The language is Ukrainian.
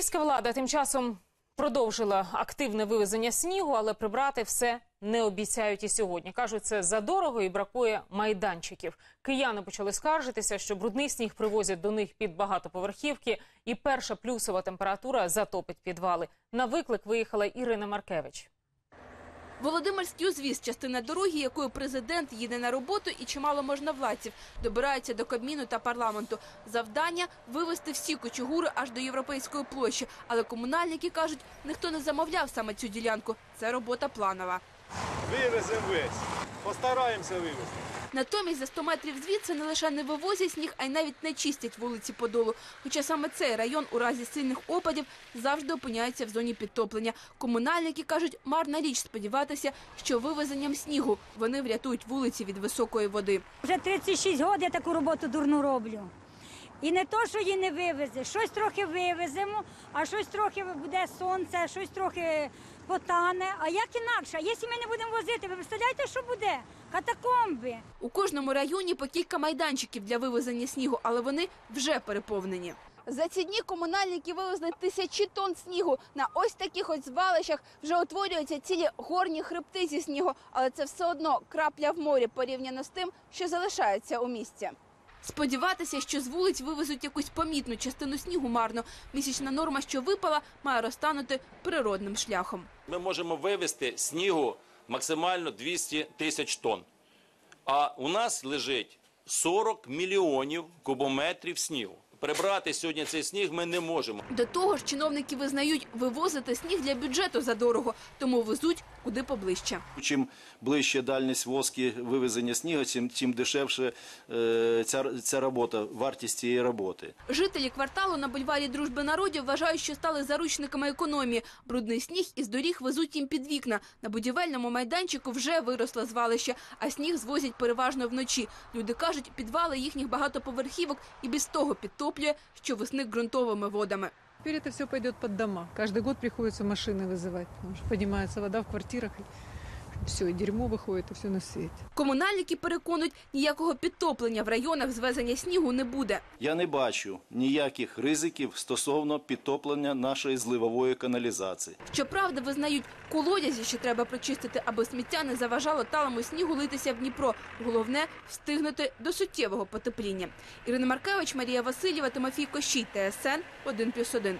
Київська влада тим часом продовжила активне вивезення снігу, але прибрати все не обіцяють і сьогодні. Кажуть, це задорого і бракує майданчиків. Кияни почали скаржитися, що брудний сніг привозять до них під багатоповерхівки, і перша плюсова температура затопить підвали. На виклик виїхала Ірина Маркевич. Володимирський узвіз – частина дороги, якою президент їде на роботу і чимало можновладців добираються до Кабміну та парламенту. Завдання – вивезти всі кочугури аж до Європейської площі. Але комунальники кажуть, ніхто не замовляв саме цю ділянку. Це робота планова. Вивеземо весь. Постараємося вивезти. Натомість за 100 метрів звідси не лише не вивозять сніг, а й навіть не чистять вулиці Подолу. Хоча саме цей район у разі сильних опадів завжди опиняється в зоні підтоплення. Комунальники кажуть, марна річ сподіватися, що вивезенням снігу вони врятують вулиці від високої води. Вже 36 років я таку роботу дурну роблю. І не то, що її не вивезе, щось трохи вивеземо, а щось трохи буде сонце, щось трохи потане. А як інакше? Якщо ми не будемо возити, ви представляєте, що буде? Катакомби. У кожному районі по кілька майданчиків для вивезення снігу, але вони вже переповнені. За ці дні комунальники вивезли тисячі тонн снігу. На ось таких ось звалищах вже утворюються цілі горні хребти зі снігу, але це все одно крапля в морі порівняно з тим, що залишається у місті. Сподіватися, що з вулиць вивезуть якусь помітну частину снігу марно. Місячна норма, що випала, має розтанути природним шляхом. Ми можемо вивезти снігу максимально 200 тисяч тонн. А у нас лежить 40 мільйонів кубометрів снігу. Прибрати сьогодні цей сніг ми не можемо. До того ж, чиновники визнають, вивозити сніг для бюджету задорого, тому везуть куди поближче. Чим ближче дальність воски вивезення снігу, тим, тим дешевше е, ця, ця робота, вартість цієї роботи. Жителі кварталу на бульварі Дружби народів вважають, що стали заручниками економії. Брудний сніг із доріг везуть їм під вікна. На будівельному майданчику вже виросло звалище, а сніг звозять переважно вночі. Люди кажуть, підвали їхніх багатоповерхівок і без того підтоплює щовесни ґрунтовими водами. Теперь это все пойдет под дома. Каждый год приходится машины вызывать, потому что поднимается вода в квартирах, и все, дерьмо выходит, и все на свете. Комунальники переконують, ніякого підтоплення в районах звезення снігу не буде. Я не бачу ніяких ризиків стосовно підтоплення нашої зливової каналізації. Щоправда, визнають, колодязі ще треба прочистити, аби сміття не заважало талому снігу литися в Дніпро. Головне – встигнути до суттєвого потепління. Ірина Маркевич, Марія Васильєва, Тимофій Кощій, ТСН 1+,1.